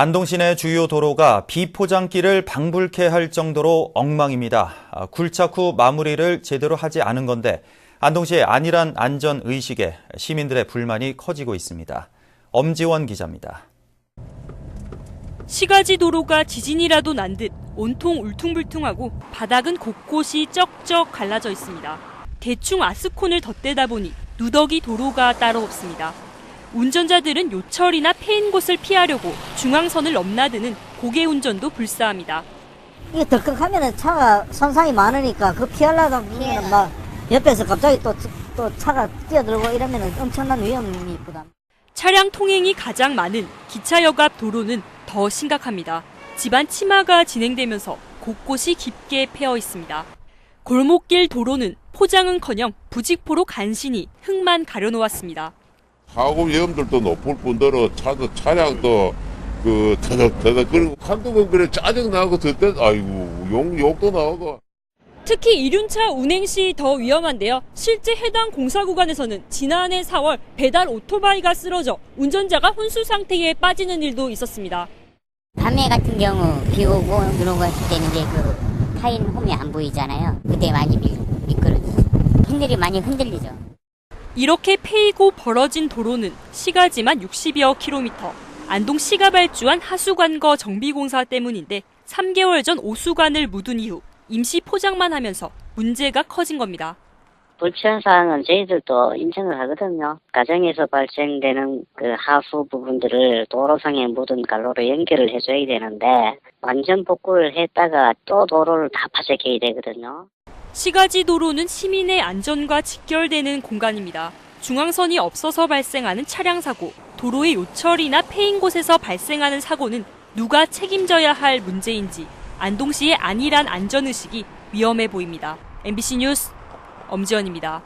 안동시내 주요 도로가 비포장길을 방불케 할 정도로 엉망입니다. 아, 굴착 후 마무리를 제대로 하지 않은 건데 안동시의 안일한 안전 의식에 시민들의 불만이 커지고 있습니다. 엄지원 기자입니다. 시가지 도로가 지진이라도 난 듯 온통 울퉁불퉁하고 바닥은 곳곳이 쩍쩍 갈라져 있습니다. 대충 아스콘을 덧대다 보니 누더기 도로가 따로 없습니다. 운전자들은 요철이나 패인 곳을 피하려고 중앙선을 넘나드는 고개 운전도 불사합니다. 이게 덜컥하면은 차가 선상이 많으니까 그 피하려다 보면 막 옆에서 갑자기 또, 또 차가 뛰어들고 이러면은 엄청난 위험이 부담. 차량 통행이 가장 많은 기차역 앞 도로는 더 심각합니다. 집안 치마가 진행되면서 곳곳이 깊게 패어 있습니다. 골목길 도로는 포장은커녕 부직포로 간신히 흙만 가려놓았습니다. 사고 위험들도 높을 뿐더러 차도 차량도 그 터덕터덕 그리고 한두 번 그래 짜증 나고 그때 아이고 욕 욕도 나오고 특히 이륜차 운행 시 더 위험한데요. 실제 해당 공사 구간에서는 지난해 4월 배달 오토바이가 쓰러져 운전자가 혼수 상태에 빠지는 일도 있었습니다. 밤에 같은 경우 비 오고 눈 오고 했을 때는 이제 그 타인 홈이 안 보이잖아요. 그때 많이 미, 미끄러지죠. 핸들이 많이 흔들리죠. 이렇게 패이고 벌어진 도로는 시가지만 60여 킬로미터. 안동 시가 발주한 하수관거 정비공사 때문인데 3개월 전 오수관을 묻은 이후 임시 포장만 하면서 문제가 커진 겁니다. 불치한 사항은 저희들도 인정을 하거든요. 가정에서 발생되는 그 하수 부분들을 도로상에 묻은 갈로로 연결을 해줘야 되는데 완전 복구를 했다가 또 도로를 다 파쇄해야 되거든요. 시가지 도로는 시민의 안전과 직결되는 공간입니다. 중앙선이 없어서 발생하는 차량 사고, 도로의 요철이나 패인 곳에서 발생하는 사고는 누가 책임져야 할 문제인지 안동시의 안일한 안전의식이 위험해 보입니다. MBC 뉴스 엄지연입니다.